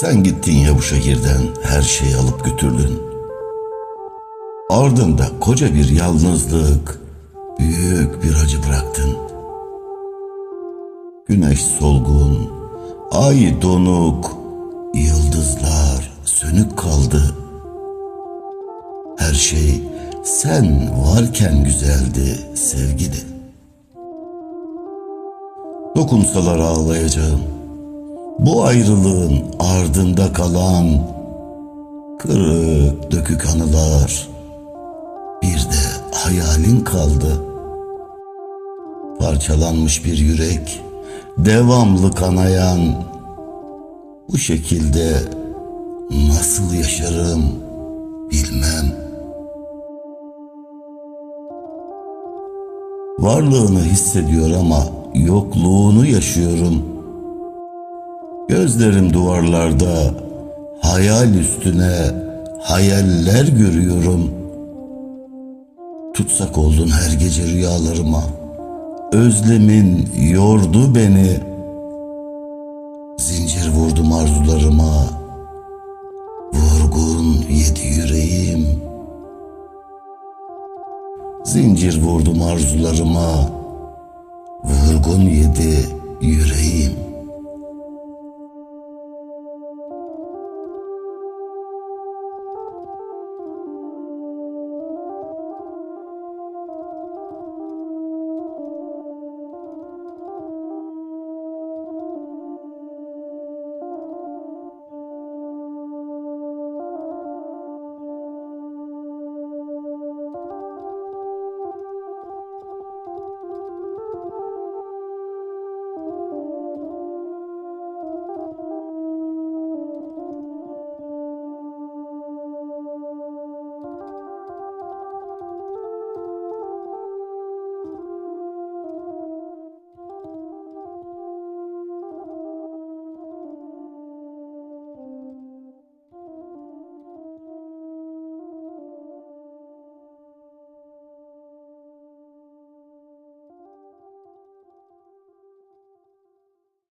Sen gittin ya bu şehirden her şeyi alıp götürdün. Ardında koca bir yalnızlık, büyük bir acı bıraktın. Güneş solgun, ay donuk, yıldızlar sönük kaldı. Her şey sen varken güzeldi sevgili. Dokunsalar ağlayacağım. Bu ayrılığın ardında kalan kırık dökük anılar bir de hayalin kaldı. Parçalanmış bir yürek, devamlı kanayan bu şekilde nasıl yaşarım bilmem. Varlığını hissediyor ama yokluğunu yaşıyorum. Gözlerim duvarlarda hayal üstüne hayaller görüyorum. Tutsak oldun her gece rüyalarıma. Özlemin yordu beni. Zincir vurdum arzularıma. Vurgun yedi yüreğim. Zincir vurdum arzularıma. Vurgun yedi yüreğim.